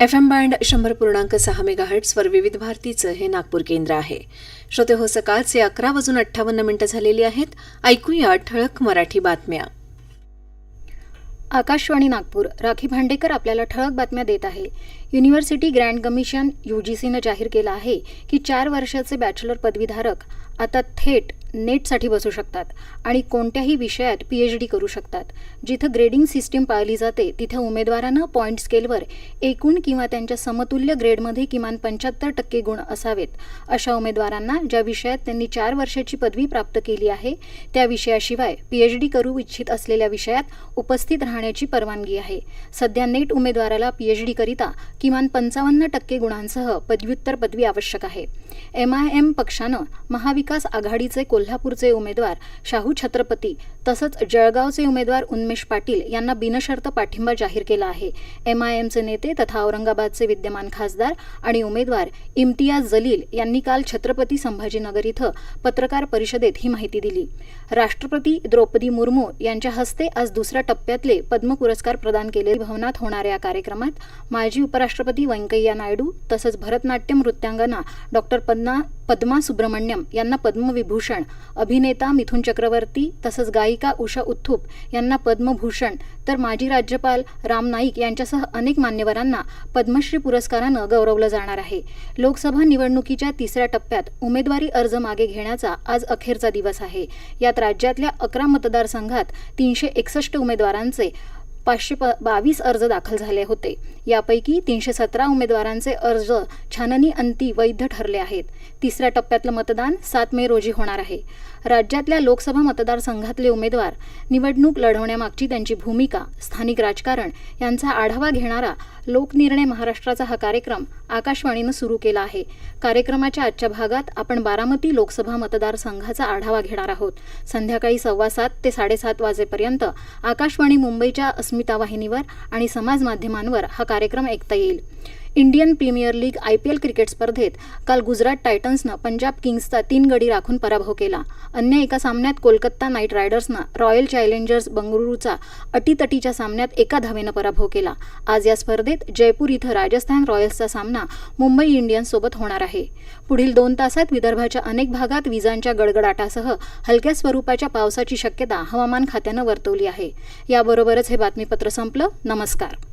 F M band शंभर पूर्णांक सहा मेगाहर्ट्सवर विविध भारतीचं हे नागपूर केंद्र आहे. श्रोते हो सकाळचे अकरा वाजून अठ्ठावन्न मिनिटं झालेली आहेत. ऐकूया ठळक मराठी बातम्या. आकाशवाणी नागपूर राखी भांडेकर आपल्याला ठळक बातम्या देत आहे. युनिव्हर्सिटी ग्रँड कमिशन यूजीसीनं जाहीर केलं आहे की चार वर्षाचे बॅचलर पदवीधारक आता थेट नेटसाठी बसू शकतात आणि कोणत्याही विषयात पीएच डी करू शकतात. जिथं ग्रेडिंग सिस्टीम पाळली जाते तिथं उमेदवारांना पॉईंट स्केलवर एकूण किंवा त्यांच्या समतुल्य ग्रेडमध्ये किमान पंच्याहत्तर टक्के गुण असावेत. अशा उमेदवारांना ज्या विषयात त्यांनी चार वर्षाची पदवी प्राप्त केली आहे त्या विषयाशिवाय पीएच डी करू इच्छित असलेल्या विषयात उपस्थित राहण्याची परवानगी आहे. सध्या नेट उमेदवाराला पीएच डी करिता किमान पंचावन्न टक्के गुणांसह पदव्युत्तर पदवी आवश्यक आहे. एम आय एम पक्षानं महाविकास आघाडीचे कोल्हापूरचे उमेदवार शाहू छत्रपती तसंच जळगावचे उमेदवार उन्मेष पाटील यांना बिनशर्त पाठिंबा जाहीर केला आहे. एम आय एमचे नेते तथा औरंगाबादचे विद्यमान खासदार आणि उमेदवार इम्तियाज जलील यांनी काल छत्रपती संभाजीनगर इथं पत्रकार परिषदेत ही माहिती दिली. राष्ट्रपती द्रौपदी मुर्मू यांच्या हस्ते आज दुसऱ्या टप्प्यातले पद्म पुरस्कार प्रदान केले. भवनात होणाऱ्या या कार्यक्रमात माजी उपराष्ट्रपती व्यंकय्या नायडू तसंच भरतनाट्यम नृत्यांगना डॉक्टर पद्मा पद्मा सुब्रमण्यम यांना पद्मविभूषण अभिनेता मिथुन चक्रवर्ती तसंच गायिका उषा उत्थुप यांना पद्मभूषण तर माजी राज्यपाल राम नाईक यांच्यासह अनेक मान्यवरांना पद्मश्री पुरस्कारानं गौरवलं जाणार आहे. लोकसभा निवडणुकीच्या तिसऱ्या टप्प्यात उमेदवारी अर्ज मागे घेण्याचा आज अखेरचा दिवस आहे. यात राज्यातल्या अकरा मतदारसंघात तीनशे एकसष्ट उमेदवारांचे पाचशे प बावीस अर्ज दाखल झाले होते. यापैकी तीनशे सतरा उमेदवारांचे अर्ज छाननी अंती वैध ठरले आहेत. तिसऱ्या टप्प्यातलं मतदान सात मे रोजी होणार आहे. राज्यातल्या लोकसभा मतदारसंघातले उमेदवार निवडणूक लढवण्यामागची त्यांची भूमिका स्थानिक राजकारण यांचा आढावा घेणारा लोकनिर्णय महाराष्ट्राचा हा कार्यक्रम आकाशवाणीनं सुरू केला आहे. कार्यक्रमाच्या आजच्या भागात आपण बारामती लोकसभा मतदारसंघाचा आढावा घेणार आहोत. संध्याकाळी सव्वा सात ते साडेसात वाजेपर्यंत आकाशवाणी मुंबईच्या अस्मिता वाहिनीवर आणि समाज माध्यमांवर हा कार्यक्रम ऐकता येईल. Indian premier league I P L cricket स्पर्धेत काल गुजरात टायटन्सनं पंजाब किंग्सचा तीन गडी राखून पराभव केला. अन्य एका सामन्यात कोलकाता नाईट रायडर्सनं रॉयल चॅलेंजर्स बंगळुरूचा अटीतटीच्या सामन्यात एका धावेनं पराभव केला. आज या स्पर्धेत जयपूर इथं राजस्थान रॉयल्सचा सामना मुंबई इंडियन्ससोबत होणार आहे. पुढील दोन तासात विदर्भाच्या अनेक भागात विजांच्या गडगडाटासह हलक्या स्वरूपाच्या पावसाची शक्यता हवामान खात्यानं वर्तवली आहे. याबरोबरच हे बातमीपत्र संपलं. नमस्कार.